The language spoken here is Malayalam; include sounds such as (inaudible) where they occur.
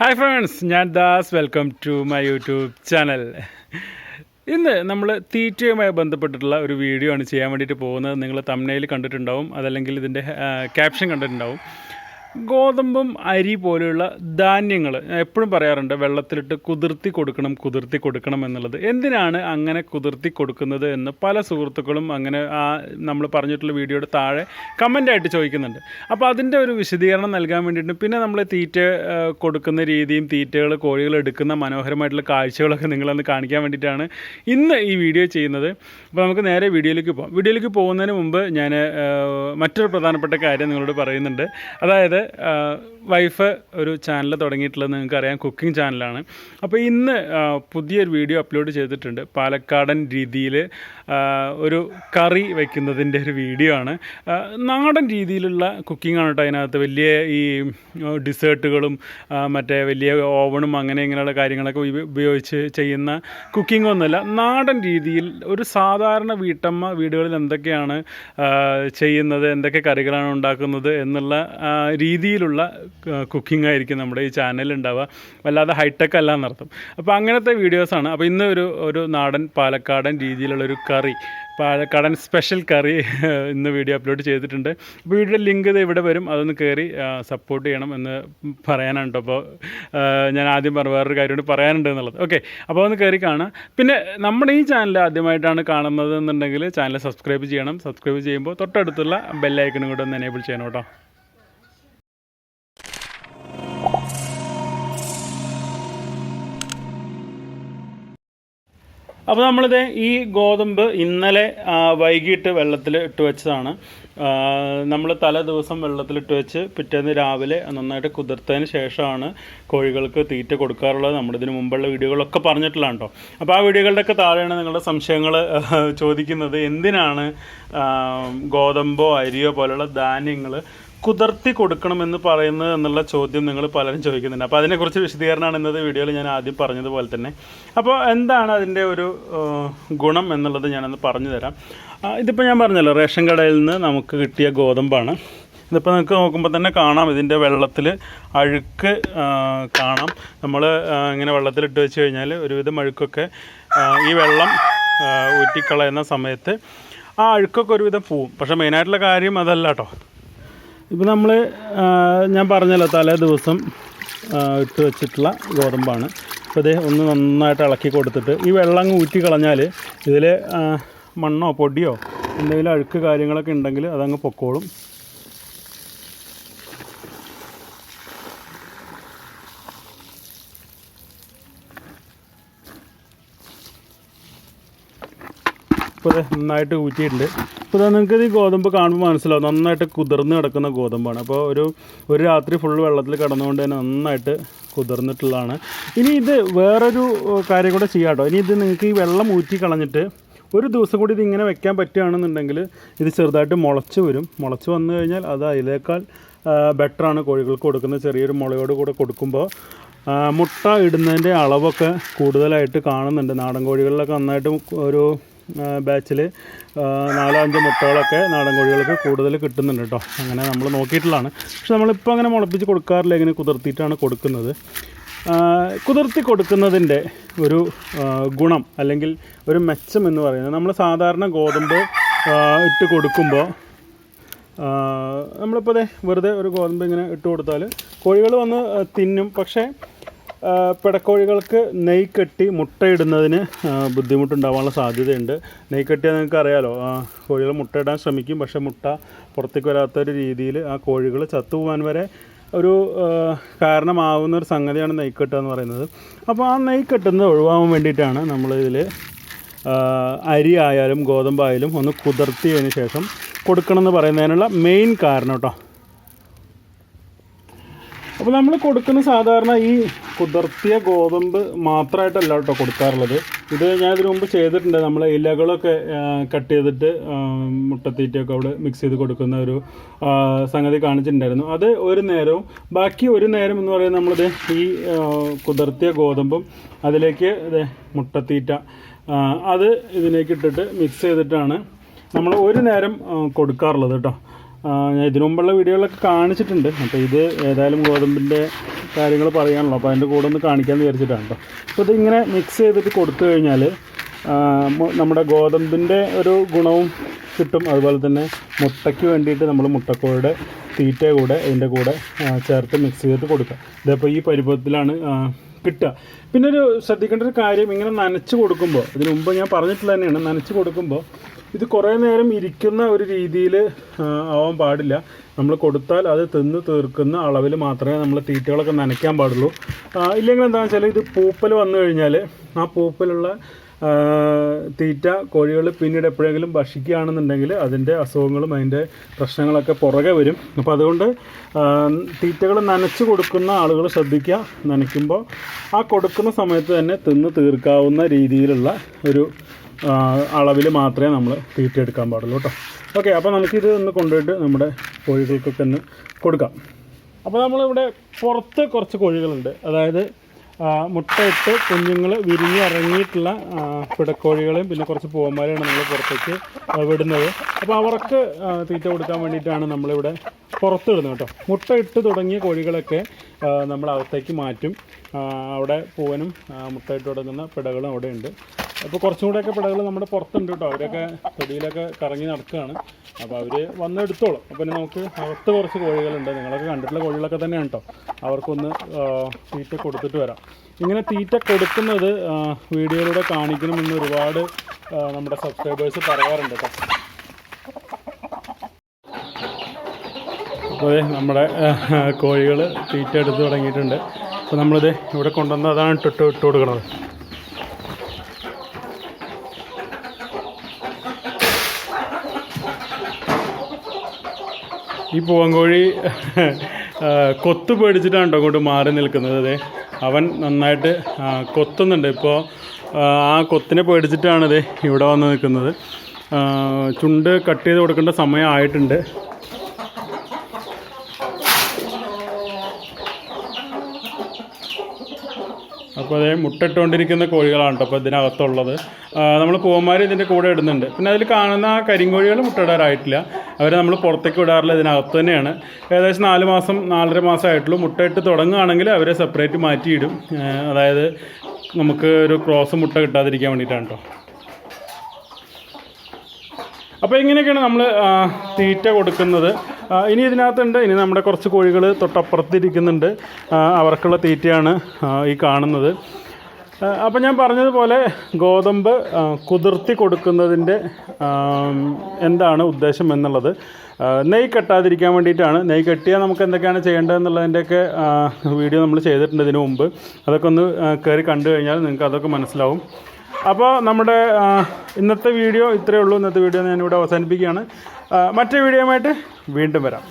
ഹായ് ഫ്രണ്ട്സ് ഞാൻ Das. Welcome to my YouTube channel ഇന്ന് നമ്മൾ തീറ്റയുമായി ബന്ധപ്പെട്ടിട്ടുള്ള ഒരു വീഡിയോ ആണ് ചെയ്യാൻ വേണ്ടിയിട്ട് പോകുന്നത്. നിങ്ങൾ തമ്മനയിൽ കണ്ടിട്ടുണ്ടാവും. അതല്ലെങ്കിൽ ഇതിന്റെ ക്യാപ്ഷൻ കണ്ടിട്ടുണ്ടാവും. ഗോതമ്പും അരി പോലെയുള്ള ധാന്യങ്ങൾ എപ്പോഴും പറയാറുണ്ട് വെള്ളത്തിലിട്ട് കുതിർത്തി കൊടുക്കണം കുതിർത്തി കൊടുക്കണം എന്നുള്ളത്. എന്തിനാണ് അങ്ങനെ കുതിർത്തി കൊടുക്കുന്നത് എന്ന് പല സുഹൃത്തുക്കളും അങ്ങനെ ആ നമ്മൾ പറഞ്ഞിട്ടുള്ള വീഡിയോയുടെ താഴെ കമന്റായിട്ട് ചോദിക്കുന്നുണ്ട്. അപ്പോൾ അതിന്റെ ഒരു വിശദീകരണം നൽകാൻ വേണ്ടിയിട്ട് പിന്നെ നമ്മൾ തീറ്റ കൊടുക്കുന്ന രീതിയും തീറ്റകൾ കോഴികൾ എടുക്കുന്ന മനോഹരമായിട്ടുള്ള കാഴ്ചകളൊക്കെ നിങ്ങളൊന്ന് കാണിക്കാൻ വേണ്ടിയിട്ടാണ് ഇന്ന് ഈ വീഡിയോ ചെയ്യുന്നത്. അപ്പോൾ നമുക്ക് നേരെ വീഡിയോയിലേക്ക് പോകാം വീഡിയോയിലേക്ക് പോകുന്നതിന് മുമ്പ് ഞാൻ മറ്റൊരു പ്രധാനപ്പെട്ട കാര്യം നിങ്ങളോട് പറയുന്നുണ്ട്. അതായത് ആ, വൈഫ് ഒരു ചാനൽ തുടങ്ങിയിട്ടുള്ളത് നിങ്ങൾക്കറിയാം കുക്കിംഗ് ചാനലാണ് അപ്പോൾ ഇന്ന് പുതിയൊരു വീഡിയോ അപ്ലോഡ് ചെയ്തിട്ടുണ്ട്. പാലക്കാടൻ രീതിയിൽ ഒരു കറി വയ്ക്കുന്നതിന്റെ ഒരു വീഡിയോ ആണ്. നാടൻ രീതിയിലുള്ള കുക്കിംഗ് ആണ് കേട്ടോ അതിനകത്ത്. വലിയ ഈ ഡിസേർട്ടുകളും മറ്റേ വലിയ ഓവണും അങ്ങനെ ഇങ്ങനെയുള്ള കാര്യങ്ങളൊക്കെ ഉപയോഗിച്ച് ചെയ്യുന്ന കുക്കിംഗ് ഒന്നുമല്ല. നാടൻ രീതിയിൽ ഒരു സാധാരണ വീട്ടമ്മ വീടുകളിൽ എന്തൊക്കെയാണ് ചെയ്യുന്നത് എന്തൊക്കെ കറികളാണ് ഉണ്ടാക്കുന്നത് എന്നുള്ള ആ, രീതിയിലുള്ള കുക്കിംഗ് ആയിരിക്കും നമ്മുടെ ഈ ചാനലിൽ ഉണ്ടാവുക. വല്ലാതെ ഹൈടെക് അല്ല എന്നർത്ഥം. അപ്പോൾ അങ്ങനത്തെ വീഡിയോസാണ് അപ്പോൾ ഇന്ന് ഒരു ഒരു നാടൻ പാലക്കാടൻ രീതിയിലുള്ളൊരു കറി പാലക്കാടൻ സ്പെഷ്യൽ കറി (laughs) ഇന്ന് വീഡിയോ അപ്ലോഡ് ചെയ്തിട്ടുണ്ട്. അപ്പോൾ വീഡിയോയുടെ ലിങ്ക് ഇത് ഇവിടെ വരും. അതൊന്ന് കയറി സപ്പോർട്ട് ചെയ്യണം എന്ന് പറയാനാണ് കേട്ടോ. അപ്പോൾ ഞാൻ ആദ്യം പറഞ്ഞ വേറൊരു കാര്യം കൂടി പറയാനുണ്ട് എന്നുള്ളത്. ഓക്കെ അപ്പോൾ ഒന്ന് കയറി കാണാം. പിന്നെ നമ്മുടെ ഈ ചാനൽ ആദ്യമായിട്ടാണ് കാണുന്നത് എന്നുണ്ടെങ്കിൽ ചാനൽ സബ്സ്ക്രൈബ് ചെയ്യണം. സബ്സ്ക്രൈബ് ചെയ്യുമ്പോൾ തൊട്ടടുത്തുള്ള ബെല്ലൈക്കനും കൂടെ ഒന്ന് എനേബിൾ ചെയ്യണം കേട്ടോ. അപ്പോൾ നമ്മളിത് ഈ ഗോതമ്പ് ഇന്നലെ വൈകിട്ട് വെള്ളത്തിൽ ഇട്ട് വെച്ചതാണ്. നമ്മൾ തല ദിവസം വെള്ളത്തിലിട്ട് വെച്ച് പിറ്റേന്ന് രാവിലെ നന്നായിട്ട് കുതിർത്തതിന് ശേഷമാണ് കോഴികൾക്ക് തീറ്റ കൊടുക്കാറുള്ളത്. നമ്മളിതിന് മുമ്പുള്ള വീഡിയോകളൊക്കെ പറഞ്ഞിട്ടുള്ളതാണ് കേട്ടോ അപ്പോൾ ആ വീഡിയോകളുടെയൊക്കെ താഴെയാണ് നിങ്ങളുടെ സംശയങ്ങൾ ചോദിക്കുന്നത്. എന്തിനാണ് ഗോതമ്പോ അരിയോ പോലുള്ള ധാന്യങ്ങൾ കുതിർത്തി കൊടുക്കണമെന്ന് പറയുന്നത് എന്നുള്ള ചോദ്യം നിങ്ങൾ പലരും ചോദിക്കുന്നുണ്ട്. അപ്പോൾ അതിനെക്കുറിച്ച് വിശദീകരണമാണ് ഇന്നത്തെ വീഡിയോയിൽ ഞാൻ ആദ്യം പറഞ്ഞതുപോലെ തന്നെ. അപ്പോൾ എന്താണ് അതിന്റെ ഒരു ഗുണം എന്നുള്ളത് ഞാനൊന്ന് പറഞ്ഞു തരാം. ഇതിപ്പോൾ ഞാൻ പറഞ്ഞല്ലോ റേഷൻ കടയിൽ നിന്ന് നമുക്ക് കിട്ടിയ ഗോതമ്പാണ്. ഇതിപ്പോൾ നിങ്ങൾക്ക് നോക്കുമ്പോൾ തന്നെ കാണാം ഇതിന്റെ വെള്ളത്തിൽ അഴുക്ക് കാണാം. നമ്മൾ ഇങ്ങനെ വെള്ളത്തിലിട്ട് വെച്ച് കഴിഞ്ഞാൽ ഒരുവിധം അഴുക്കൊക്കെ ഈ വെള്ളം ഊറ്റിക്കളയുന്ന സമയത്ത് ആ അഴുക്കൊക്കെ ഒരുവിധം പോവും. പക്ഷേ മെയിനായിട്ടുള്ള കാര്യം അതല്ല കേട്ടോ. ഇപ്പോൾ നമ്മൾ ഞാൻ പറഞ്ഞല്ലോ തലേ ദിവസം ഇട്ട് വെച്ചിട്ടുള്ള ഗോതമ്പാണ്. അപ്പോൾ ഇത് ഒന്ന് നന്നായിട്ട് ഇളക്കി കൊടുത്തിട്ട് ഈ വെള്ളം അങ്ങ് ഊറ്റി കളഞ്ഞാൽ ഇതിൽ മണ്ണോ പൊടിയോ എന്തെങ്കിലും അഴുക്ക് കാര്യങ്ങളൊക്കെ ഉണ്ടെങ്കിൽ അതങ്ങ് പൊക്കോളും. ഇപ്പോൾ നന്നായിട്ട് ഊറ്റിയിട്ടുണ്ട്. ഇപ്പോൾ നിങ്ങൾക്ക് ഈ ഗോതമ്പ് കാണുമ്പോൾ മനസ്സിലാവും. നന്നായിട്ട് കുതിർന്ന് കിടക്കുന്ന ഗോതമ്പാണ്. അപ്പോൾ ഒരു ഒരു രാത്രി ഫുൾ വെള്ളത്തിൽ കിടന്നുകൊണ്ട് തന്നെ നന്നായിട്ട് കുതിർന്നിട്ടുള്ളതാണ്. ഇനി ഇത് വേറൊരു കാര്യം കൂടെ ചെയ്യാം കേട്ടോ ഇനി ഇത് നിങ്ങൾക്ക് ഈ വെള്ളം ഊറ്റി കളഞ്ഞിട്ട് ഒരു ദിവസം കൂടി ഇത് ഇങ്ങനെ വെക്കാൻ പറ്റുകയാണെന്നുണ്ടെങ്കിൽ ഇത് ചെറുതായിട്ട് മുളച്ച് വരും. മുളച്ച് വന്നു കഴിഞ്ഞാൽ അത് അതിനേക്കാൾ ബെറ്ററാണ് കോഴികൾക്ക് കൊടുക്കുന്ന ചെറിയൊരു മുളയോട് കൂടെ കൊടുക്കുമ്പോൾ മുട്ട ഇടുന്നതിന്റെ അളവൊക്കെ കൂടുതലായിട്ട് കാണുന്നുണ്ട്. നാടൻ കോഴികളിലൊക്കെ നന്നായിട്ട് ഒരു ബാച്ചിൽ നാലോ അഞ്ചോ മുട്ടകളൊക്കെ നാടൻ കോഴികൾക്ക് കൂടുതൽ കിട്ടുന്നുണ്ട് കേട്ടോ അങ്ങനെ നമ്മൾ നോക്കിയിട്ടുള്ളതാണ്. പക്ഷെ നമ്മളിപ്പോൾ അങ്ങനെ മുളപ്പിച്ച് കൊടുക്കാറില്ല ഇങ്ങനെ കുതിർത്തിയിട്ടാണ് കൊടുക്കുന്നത്. കുതിർത്തി കൊടുക്കുന്നതിന്റെ ഒരു ഗുണം അല്ലെങ്കിൽ ഒരു മെച്ചം എന്ന് പറയുന്നത് നമ്മൾ സാധാരണ ഗോതമ്പ് ഇട്ട് കൊടുക്കുമ്പോൾ നമ്മളിപ്പോൾ അതെ വെറുതെ ഒരു ഗോതമ്പ് ഇങ്ങനെ ഇട്ട് കൊടുത്താൽ കോഴികൾ വന്ന് തിന്നും. പക്ഷേ പിടക്കോഴികൾക്ക് നെയ് കെട്ടി മുട്ടയിടുന്നതിന് ബുദ്ധിമുട്ടുണ്ടാവാനുള്ള സാധ്യതയുണ്ട്. നെയ് കെട്ടിയാൽ നിങ്ങൾക്ക് അറിയാലോ ആ, കോഴികൾ മുട്ടയിടാൻ ശ്രമിക്കും പക്ഷേ മുട്ട പുറത്തേക്ക് വരാത്തൊരു രീതിയിൽ ആ കോഴികൾ ചത്തുപോകാൻ വരെ ഒരു കാരണമാവുന്ന ഒരു സംഗതിയാണ് നെയ്ക്കെട്ട് എന്ന് പറയുന്നത്. അപ്പോൾ ആ നെയ് കെട്ടുന്നത് ഒഴിവാകാൻ വേണ്ടിയിട്ടാണ് നമ്മളിതിൽ അരി ആയാലും ഗോതമ്പായാലും ഒന്ന് കുതിർത്തിയതിന് ശേഷം കൊടുക്കണം എന്ന് പറയുന്നതിനുള്ള മെയിൻ കാരണം കേട്ടോ. അപ്പോൾ നമ്മൾ കൊടുക്കുന്ന സാധാരണ ഈ കുതിർത്തിയ ഗോതമ്പ് മാത്രമായിട്ടല്ല കേട്ടോ കൊടുക്കാറുള്ളത്. ഇത് ഞാൻ ഇതിനു മുമ്പ് ചെയ്തിട്ടുണ്ട്. നമ്മൾ ഇലകളൊക്കെ കട്ട് ചെയ്തിട്ട് മുട്ടത്തീറ്റയൊക്കെ അവിടെ മിക്സ് ചെയ്ത് കൊടുക്കുന്ന ഒരു സംഗതി കാണിച്ചിട്ടുണ്ടായിരുന്നു. അത് ഒരു നേരവും ബാക്കി ഒരു നേരം എന്ന് പറയുന്നത് നമ്മളിത് ഈ കുതിർത്തിയ ഗോതമ്പും അതിലേക്ക് ഇത് മുട്ടത്തീറ്റ അത് ഇതിലേക്ക് ഇട്ടിട്ട് മിക്സ് ചെയ്തിട്ടാണ് നമ്മൾ ഒരു നേരം കൊടുക്കാറുള്ളത് കേട്ടോ. ഞാൻ ഇതിനു മുമ്പുള്ള വീഡിയോകളൊക്കെ കാണിച്ചിട്ടുണ്ട്. അപ്പോൾ ഇത് ഏതായാലും ഗോതമ്പിന്റെ കാര്യങ്ങൾ പറയാനുള്ളൂ. അപ്പോൾ അതിന്റെ കൂടെ ഒന്ന് കാണിക്കാമെന്ന് വിചാരിച്ചിട്ടാണ് കേട്ടോ അപ്പോൾ ഇതിങ്ങനെ മിക്സ് ചെയ്തിട്ട് കൊടുത്തു കഴിഞ്ഞാൽ നമ്മുടെ ഗോതമ്പിന്റെ ഒരു ഗുണവും കിട്ടും. അതുപോലെ തന്നെ മുട്ടയ്ക്ക് വേണ്ടിയിട്ട് നമ്മൾ മുട്ടക്കോയുടെ തീറ്റ കൂടെ ഇതിന്റെ കൂടെ ചേർത്ത് മിക്സ് ചെയ്തിട്ട് കൊടുക്കുക. ഇതിപ്പോൾ ഈ പരുവത്തിലാണ് ആ, കിട്ടുക. പിന്നെ ഒരു ശ്രദ്ധിക്കേണ്ട ഒരു കാര്യം ഇങ്ങനെ നനച്ച് കൊടുക്കുമ്പോൾ ഇതിനു മുമ്പ് ഞാൻ പറഞ്ഞിട്ടുള്ള തന്നെയാണ് നനച്ച് കൊടുക്കുമ്പോൾ ഇത് കുറേ നേരം ഇരിക്കുന്ന ഒരു രീതിയിൽ ആവാൻ പാടില്ല. നമ്മൾ കൊടുത്താൽ അത് തിന്ന് തീർക്കുന്ന അളവിൽ മാത്രമേ നമ്മൾ തീറ്റകളൊക്കെ നനയ്ക്കാൻ പാടുള്ളൂ. ഇല്ലെങ്കിൽ എന്താണെന്ന് വെച്ചാൽ ഇത് പൂപ്പൽ വന്നു കഴിഞ്ഞാൽ ആ പൂപ്പലുള്ള തീറ്റ കോഴികൾ പിന്നീട് എപ്പോഴെങ്കിലും ഭക്ഷിക്കുകയാണെന്നുണ്ടെങ്കിൽ അതിന്റെ അസുഖങ്ങളും അതിന്റെ പ്രശ്നങ്ങളൊക്കെ പുറകെ വരും. അപ്പോൾ അതുകൊണ്ട് തീറ്റകൾ നനച്ച് കൊടുക്കുന്ന ആളുകൾ ശ്രദ്ധിക്കുക. നനയ്ക്കുമ്പോൾ ആ കൊടുക്കുന്ന സമയത്ത് തന്നെ തിന്ന് തീർക്കാവുന്ന രീതിയിലുള്ള ഒരു അളവിൽ മാത്രമേ നമ്മൾ തീറ്റ എടുക്കാൻ പാടുള്ളൂ കേട്ടോ. ഓക്കെ അപ്പോൾ നമുക്കിത് ഒന്ന് കൊണ്ടുപോയിട്ട് നമ്മുടെ കോഴികൾക്കൊക്കെ ഒന്ന് കൊടുക്കാം. അപ്പോൾ നമ്മളിവിടെ പുറത്ത് കുറച്ച് കോഴികളുണ്ട്. അതായത് മുട്ടയിട്ട് കുഞ്ഞുങ്ങൾ വിരിഞ്ഞ് ഇറങ്ങിയിട്ടുള്ള പിടക്കോഴികളെയും പിന്നെ കുറച്ച് പൂവന്മാരെയാണ് നമ്മൾ പുറത്തേക്ക് വിടുന്നത്. അപ്പോൾ അവർക്ക് തീറ്റ കൊടുക്കാൻ വേണ്ടിയിട്ടാണ് നമ്മളിവിടെ പുറത്ത് വിടുന്നത് കേട്ടോ. മുട്ടയിട്ട് തുടങ്ങിയ കോഴികളൊക്കെ നമ്മൾ അകത്തേക്ക് മാറ്റും. അവിടെ പൂവനും മുട്ടയിട്ട് തുടങ്ങുന്ന പിടകളും അവിടെ ഉണ്ട് അപ്പോൾ കുറച്ചും കൂടെയൊക്കെ പിടകൾ നമ്മുടെ പുറത്തുണ്ട് കേട്ടോ. അവരൊക്കെ തൊടിയിലൊക്കെ കറങ്ങി നടക്കുകയാണ്. അപ്പോൾ അവർ വന്ന് എടുത്തോളും. അപ്പോൾ പിന്നെ നമുക്ക് അകത്ത് കുറച്ച് കോഴികളുണ്ട്. നിങ്ങളൊക്കെ കണ്ടിട്ടുള്ള കോഴികളൊക്കെ തന്നെയാണ് കേട്ടോ. അവർക്കൊന്ന് തീറ്റ കൊടുത്തിട്ട് വരാം. ഇങ്ങനെ തീറ്റ കൊടുക്കുന്നത് വീഡിയോയിലൂടെ കാണിക്കണമെന്ന് ഒരുപാട് നമ്മുടെ സബ്സ്ക്രൈബേഴ്സ് പറയാറുണ്ട് കേട്ടോ. അപ്പോൾ നമ്മുടെ കോഴികൾ തീറ്റ എടുത്ത് തുടങ്ങിയിട്ടുണ്ട്. അപ്പോൾ നമ്മളിത് ഇവിടെ കൊണ്ടുവന്ന് അതാണ് ഇട്ടിട്ട് ഇട്ട് കൊടുക്കുന്നത്. ഈ പൂവങ്കോഴി കൊത്തു പേടിച്ചിട്ടാണ് കേട്ടോ മാറി നിൽക്കുന്നത്. അതെ അവൻ നന്നായിട്ട് കൊത്തുന്നുണ്ട്. ഇപ്പോൾ ആ, കൊത്തിനെ പേടിച്ചിട്ടാണിത് ഇവിടെ വന്ന് നിൽക്കുന്നത്. ചുണ്ട് കട്ട് ചെയ്ത് കൊടുക്കേണ്ട സമയമായിട്ടുണ്ട് അപ്പോൾ അതേ മുട്ടിട്ടുകൊണ്ടിരിക്കുന്ന കോഴികളാണ് കേട്ടോ അപ്പോൾ ഇതിനകത്തുള്ളത്. നമ്മൾ പൂവന്മാർ ഇതിന്റെ കൂടെ ഇടുന്നുണ്ട്. പിന്നെ അതിൽ കാണുന്ന ആ കരിങ്കോഴികൾ മുട്ടയിടാറായിട്ടില്ല അവരെ നമ്മൾ പുറത്തേക്ക് വിടാറില്ല ഇതിനകത്ത് തന്നെയാണ്. ഏകദേശം നാല് മാസം നാലര മാസമായിട്ടുള്ളൂ. മുട്ടയിട്ട് തുടങ്ങുകയാണെങ്കിൽ അവരെ സെപ്പറേറ്റ് മാറ്റിയിടും. അതായത് നമുക്ക് ഒരു ക്രോസ് മുട്ട കിട്ടാതിരിക്കാൻ വേണ്ടിയിട്ടാണ് കേട്ടോ അപ്പോൾ ഇങ്ങനെയൊക്കെയാണ് നമ്മൾ തീറ്റ കൊടുക്കുന്നത്. ഇനി ഇതിനകത്തുണ്ട്. ഇനി നമ്മുടെ കുറച്ച് കോഴികൾ തൊട്ടപ്പുറത്തിരിക്കുന്നുണ്ട് അവർക്കുള്ള തീറ്റയാണ് ഈ കാണുന്നത്. അപ്പോൾ ഞാൻ പറഞ്ഞതുപോലെ ഗോതമ്പ് കുതിർത്തി കൊടുക്കുന്നതിന്റെ എന്താണ് ഉദ്ദേശം എന്നുള്ളത്. നെയ് കെട്ടാതിരിക്കാൻ വേണ്ടിയിട്ടാണ്. നെയ് കെട്ടിയാൽ നമുക്ക് എന്തൊക്കെയാണ് ചെയ്യേണ്ടതെന്നുള്ളതിന്റെയൊക്കെ എന്നുള്ളതിന്റെയൊക്കെ വീഡിയോ നമ്മൾ ചെയ്തിട്ടുണ്ട് ഇതിനു മുമ്പ്. അതൊക്കെ ഒന്ന് കയറി കണ്ടു കഴിഞ്ഞാൽ നിങ്ങൾക്ക് അതൊക്കെ മനസ്സിലാവും. അപ്പോൾ നമ്മുടെ ഇന്നത്തെ വീഡിയോ ഇത്രയേ ഉള്ളൂ. ഇന്നത്തെ വീഡിയോ ഞാനിവിടെ അവസാനിപ്പിക്കുകയാണ്. മറ്റേ വീഡിയോയുമായിട്ട് വീണ്ടും വരാം.